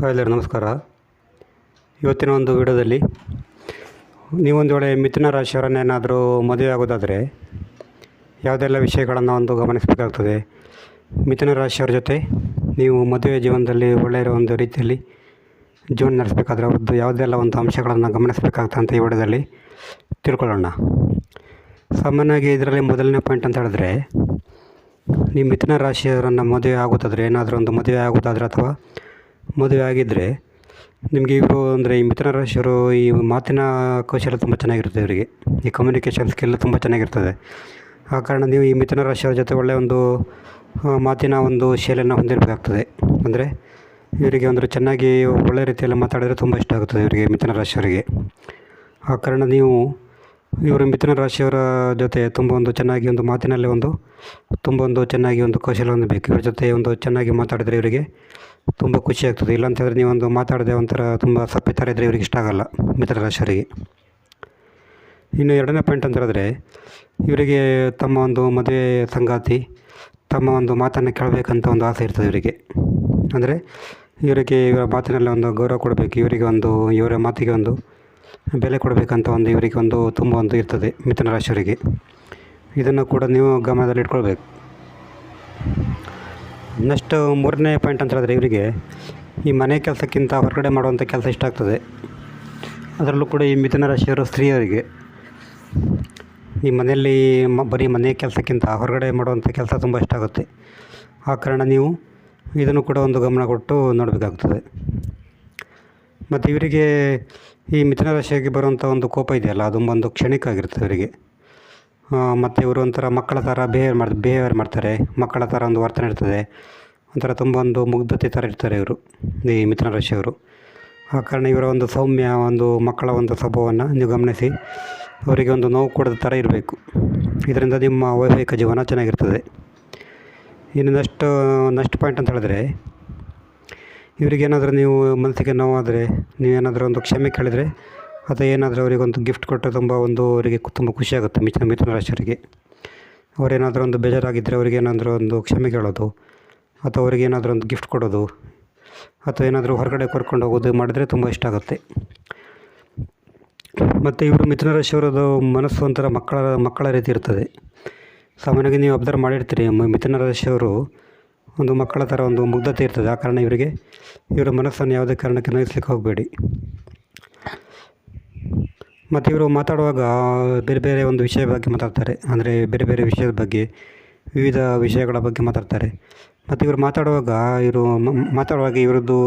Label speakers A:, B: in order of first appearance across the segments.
A: ಎಲ್ಲರೂ, ನಮಸ್ಕಾರ. ಇವತ್ತಿನ ಒಂದು ವಿಡಿಯೋದಲ್ಲಿ ನೀವೊಂದು ವೇಳೆ ಮಿಥುನ ರಾಶಿಯವರನ್ನೇನಾದರೂ ಮದುವೆ ಆಗೋದಾದರೆ ಯಾವುದೆಲ್ಲ ವಿಷಯಗಳನ್ನು ಒಂದು ಗಮನಿಸಬೇಕಾಗ್ತದೆ? ಮಿಥುನ ರಾಶಿಯವರ ಜೊತೆ ನೀವು ಮದುವೆ ಜೀವನದಲ್ಲಿ ಒಳ್ಳೆಯ ಒಂದು ರೀತಿಯಲ್ಲಿ ಜೀವನ ನಡೆಸಬೇಕಾದ್ರೆ ಅವ್ರದ್ದು ಯಾವುದೆಲ್ಲ ಒಂದು ಅಂಶಗಳನ್ನು ಅಂತ ಈ ವಿಡಿಯೋದಲ್ಲಿ ತಿಳ್ಕೊಳ್ಳೋಣ. ಸಾಮಾನ್ಯವಾಗಿ ಇದರಲ್ಲಿ ಮೊದಲನೇ ಪಾಯಿಂಟ್ ಅಂತ ಹೇಳಿದ್ರೆ, ನೀವು ಮಿಥುನ ರಾಶಿಯವರನ್ನು ಮದುವೆ ಆಗೋದಾದರೆ, ಏನಾದರೂ ಒಂದು ಮದುವೆ ಆಗೋದಾದರೆ ಅಥವಾ ಮದುವೆ ಆಗಿದ್ದರೆ ನಿಮಗೆ ಇವರು ಅಂದರೆ ಈ ಮಿಥುನ ರಾಶಿಯವರು ಈ ಮಾತಿನ ಕೌಶಲ್ಯ ತುಂಬ ಚೆನ್ನಾಗಿರುತ್ತೆ ಇವರಿಗೆ. ಈ ಕಮ್ಯುನಿಕೇಷನ್ ಸ್ಕಿಲ್ ತುಂಬ ಚೆನ್ನಾಗಿರ್ತದೆ. ಆ ಕಾರಣ ನೀವು ಈ ಮಿಥುನ ರಾಶಿಯವ್ರ ಜೊತೆ ಒಳ್ಳೆಯ ಒಂದು ಮಾತಿನ ಒಂದು ಶೈಲಿಯನ್ನು ಹೊಂದಿರಬೇಕಾಗ್ತದೆ. ಅಂದರೆ ಇವರಿಗೆ ಒಂದು ಚೆನ್ನಾಗಿ ಒಳ್ಳೆ ರೀತಿಯಲ್ಲಿ ಮಾತಾಡಿದರೆ ತುಂಬ ಇಷ್ಟ ಆಗುತ್ತದೆ ಇವರಿಗೆ, ಮಿಥುನ ರಾಶಿಯವರಿಗೆ. ಆ ಕಾರಣ ನೀವು ಇವರು ಮಿಥುನ ರಾಶಿಯವರ ಜೊತೆ ತುಂಬ ಒಂದು ಚೆನ್ನಾಗಿ ಒಂದು ಮಾತಿನಲ್ಲಿ ಒಂದು, ತುಂಬ ಒಂದು ಚೆನ್ನಾಗಿ ಒಂದು ಕೌಶಲ್ಯವನ್ನು ಬೇಕು. ಇವ್ರ ಜೊತೆ ಒಂದು ಚೆನ್ನಾಗಿ ಮಾತಾಡಿದರೆ ಇವರಿಗೆ ತುಂಬ ಖುಷಿ ಆಗ್ತದೆ. ನೀವು ಒಂದು ಮಾತಾಡದೆ ಒಂಥರ ತುಂಬ ಸಪ್ಪೆ ಥರ ಇದ್ದರೆ ಇವ್ರಿಗೆ ಇಷ್ಟ ಆಗೋಲ್ಲ ಮಿಥುನ ರಾಶಿಯವರಿಗೆ. ಇನ್ನು ಎರಡನೇ ಪಾಯಿಂಟ್ ಅಂತ ಹೇಳಿದ್ರೆ, ಇವರಿಗೆ ತಮ್ಮ ಒಂದು ಮದುವೆ ಸಂಗಾತಿ, ತಮ್ಮ ಒಂದು ಮಾತನ್ನು ಕೇಳಬೇಕಂತ ಒಂದು ಆಸೆ ಇರ್ತದೆ ಇವರಿಗೆ. ಅಂದರೆ ಇವರಿಗೆ ಇವರ ಮಾತಿನಲ್ಲಿ ಒಂದು ಗೌರವ ಕೊಡಬೇಕು. ಇವರಿಗೆ ಒಂದು, ಇವರ ಮಾತಿಗೆ ಒಂದು ಬೆಲೆ ಕೊಡಬೇಕಂತ ಒಂದು ಇವರಿಗೆ ಒಂದು ತುಂಬ ಒಂದು ಇರ್ತದೆ ಮಿಥುನ ರಾಶಿಯವರಿಗೆ. ಇದನ್ನು ಕೂಡ ನೀವು ಗಮನದಲ್ಲಿ ಇಟ್ಕೊಳ್ಬೇಕು. ನೆಕ್ಸ್ಟ್ ಮೂರನೇ ಪಾಯಿಂಟ್ ಅಂತ ಹೇಳಿದ್ರೆ ಇವರಿಗೆ ಈ ಮನೆ ಕೆಲಸಕ್ಕಿಂತ ಹೊರಗಡೆ ಮಾಡುವಂಥ ಕೆಲಸ ಇಷ್ಟ ಆಗ್ತದೆ. ಅದರಲ್ಲೂ ಕೂಡ ಈ ಮಿಥುನ ರಾಶಿಯವರು ಸ್ತ್ರೀಯರಿಗೆ ಈ ಮನೆಯಲ್ಲಿ ಮ ಬರೀ ಮನೆ ಕೆಲಸಕ್ಕಿಂತ ಹೊರಗಡೆ ಮಾಡುವಂಥ ಕೆಲಸ ತುಂಬ ಇಷ್ಟ ಆಗುತ್ತೆ. ಆ ಕಾರಣ ನೀವು ಇದನ್ನು ಕೂಡ ಒಂದು ಗಮನ ಕೊಟ್ಟು ನೋಡಬೇಕಾಗ್ತದೆ. ಮತ್ತು ಇವರಿಗೆ ಈ ಮಿಥುನ ರಾಶಿಯಾಗಿ ಬರುವಂಥ ಒಂದು ಕೋಪ ಇದೆಯಲ್ಲ ಅದು ಒಂದು ಕ್ಷಣಿಕ ಆಗಿರುತ್ತೆ ಅವರಿಗೆ ಮತ್ತು ಇವರು ಒಂಥರ ಮಕ್ಕಳ ಥರ ಬಿಹೇವ್ ಮಾಡಿ ಬಿಹೇವಿಯರ್ ಮಾಡ್ತಾರೆ, ಮಕ್ಕಳ ಥರ ಒಂದು ವರ್ತನೆ ಇರ್ತದೆ, ಒಂಥರ ತುಂಬ ಒಂದು ಮುಗ್ಧತೆ ಥರ ಇರ್ತಾರೆ ಇವರು, ಈ ಮಿಥುನ ರಾಶಿಯವರು. ಆ ಕಾರಣ ಇವರ ಒಂದು ಸೌಮ್ಯ, ಒಂದು ಮಕ್ಕಳ ಒಂದು ಸ್ವಭಾವವನ್ನು ನೀವು ಗಮನಿಸಿ, ಅವರಿಗೆ ಒಂದು ನೋವು ಕೊಡದ ಥರ ಇರಬೇಕು. ಇದರಿಂದ ನಿಮ್ಮ ವೈವಾಹಿಕ ಜೀವನ ಚೆನ್ನಾಗಿರ್ತದೆ. ಇನ್ನು ನೆಕ್ಸ್ಟ್ ನೆಕ್ಸ್ಟ್ ಪಾಯಿಂಟ್ ಅಂತ ಹೇಳಿದ್ರೆ ಇವರಿಗೇನಾದರೂ ನೀವು ಮನಸ್ಸಿಗೆ ನೋವಾದರೆ ನೀವೇನಾದರೂ ಒಂದು ಕ್ಷಮೆ ಕೇಳಿದರೆ ಅಥವಾ ಏನಾದರೂ ಅವರಿಗೆ ಒಂದು ಗಿಫ್ಟ್ ಕೊಟ್ಟರೆ ತುಂಬ ಒಂದು ಅವರಿಗೆ ತುಂಬ ಖುಷಿಯಾಗುತ್ತೆ ಮಿಥುನ ಮಿಥುನ ರಾಶಿಯವರಿಗೆ ಅವರೇನಾದರೂ ಒಂದು ಬೇಜಾರಾಗಿದ್ದರೆ ಅವರಿಗೆ ಏನಾದರೂ ಒಂದು ಕ್ಷಮೆ ಕೇಳೋದು, ಅಥವಾ ಅವರಿಗೆ ಏನಾದರೂ ಒಂದು ಗಿಫ್ಟ್ ಕೊಡೋದು, ಅಥವಾ ಏನಾದರೂ ಹೊರಗಡೆ ಕರ್ಕೊಂಡು ಹೋಗೋದು ಮಾಡಿದರೆ ತುಂಬ ಇಷ್ಟ ಆಗುತ್ತೆ. ಮತ್ತು ಇವರು ಮಿಥುನ ರಾಶಿಯವರದು ಮನಸ್ಸು ಒಂಥರ ಮಕ್ಕಳ ಮಕ್ಕಳ ರೀತಿ ಇರ್ತದೆ. ಸಾಮಾನ್ಯವಾಗಿ ನೀವು ಅಬ್ಸರ್ವ್ ಮಾಡಿರ್ತೀರಿ ಮಿಥುನ ರಾಶಿಯವರು ಒಂದು ಮಕ್ಕಳ ಥರ ಒಂದು ಮುಗ್ಧತೆ ಇರ್ತದೆ. ಆ ಕಾರಣ ಇವರಿಗೆ ಇವರ ಮನಸ್ಸನ್ನು ಯಾವುದೇ ಕಾರಣಕ್ಕೆ ನೋಯಿಸ್ಲಿಕ್ಕೆ ಹೋಗಬೇಡಿ. ಮತ್ತು ಇವರು ಮಾತಾಡುವಾಗ ಬೇರೆ ಬೇರೆ ಒಂದು ವಿಷಯ ಬಗ್ಗೆ ಮಾತಾಡ್ತಾರೆ. ಅಂದರೆ ಬೇರೆ ಬೇರೆ ವಿಷಯದ ಬಗ್ಗೆ, ವಿವಿಧ ವಿಷಯಗಳ ಬಗ್ಗೆ ಮಾತಾಡ್ತಾರೆ. ಮತ್ತು ಇವರು ಮಾತಾಡುವಾಗ ಇವರು ಮಾತಾಡುವಾಗ ಇವರದ್ದು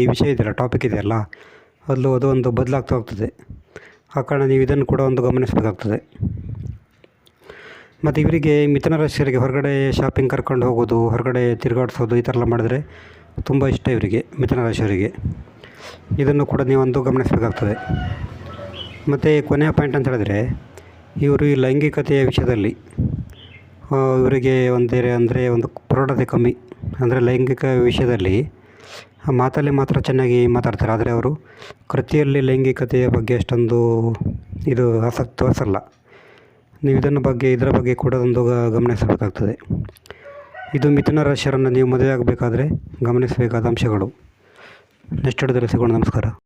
A: ಈ ವಿಷಯ ಇದೆಯಲ್ಲ ಟಾಪಿಕ್ ಇದೆಯಲ್ಲ, ಅದು ಅದು ಒಂದು ಬದಲಾಗ್ತಾ ಹೋಗ್ತದೆ. ಆ ಕಾರಣ ನೀವು ಇದನ್ನು ಕೂಡ ಒಂದು ಗಮನಿಸಬೇಕಾಗ್ತದೆ. ಮತ್ತು ಇವರಿಗೆ ಮಿಥುನ ರಾಶಿಯವರಿಗೆ ಹೊರಗಡೆ ಶಾಪಿಂಗ್ ಕರ್ಕೊಂಡು ಹೋಗೋದು, ಹೊರಗಡೆ ತಿರುಗಾಡಿಸೋದು ಈ ಥರ ಎಲ್ಲ ಮಾಡಿದ್ರೆ ತುಂಬ ಇಷ್ಟ ಇವರಿಗೆ, ಮಿಥುನ ರಾಶಿಯವರಿಗೆ. ಇದನ್ನು ಕೂಡ ನೀವೊಂದು ಗಮನಿಸಬೇಕಾಗ್ತದೆ. ಮತ್ತು ಕೊನೆಯ ಪಾಯಿಂಟ್ ಅಂತ ಹೇಳಿದ್ರೆ, ಇವರು ಈ ಲೈಂಗಿಕತೆಯ ವಿಷಯದಲ್ಲಿ ಇವರಿಗೆ ಒಂದೇ ಅಂದರೆ ಒಂದು ಪ್ರೌಢತೆ ಕಮ್ಮಿ. ಅಂದರೆ ಲೈಂಗಿಕ ವಿಷಯದಲ್ಲಿ ಮಾತಲ್ಲಿ ಮಾತ್ರ ಚೆನ್ನಾಗಿ ಮಾತಾಡ್ತಾರೆ. ಆದರೆ ಅವರು ಕೃತಿಯಲ್ಲಿ ಲೈಂಗಿಕತೆಯ ಬಗ್ಗೆ ಅಷ್ಟೊಂದು ಇದು ಆಸಕ್ತಿ ತೋರಿಸಲ್ಲ. ನೀವು ಇದನ್ನು ಬಗ್ಗೆ, ಇದರ ಬಗ್ಗೆ ಕೂಡ ಒಂದು ಗಮನಿಸಬೇಕಾಗ್ತದೆ. ಇದು ಮಿಥುನ ರಾಶಿಯವರನ್ನು ನೀವು ಮದುವೆ ಆಗಬೇಕಾದ್ರೆ ಗಮನಿಸಬೇಕಾದ ಅಂಶಗಳು. ನೆಕ್ಸ್ಟ್ ಹಿಡಿದ್ರೆ ಸಿಗೋಣ. ನಮಸ್ಕಾರ.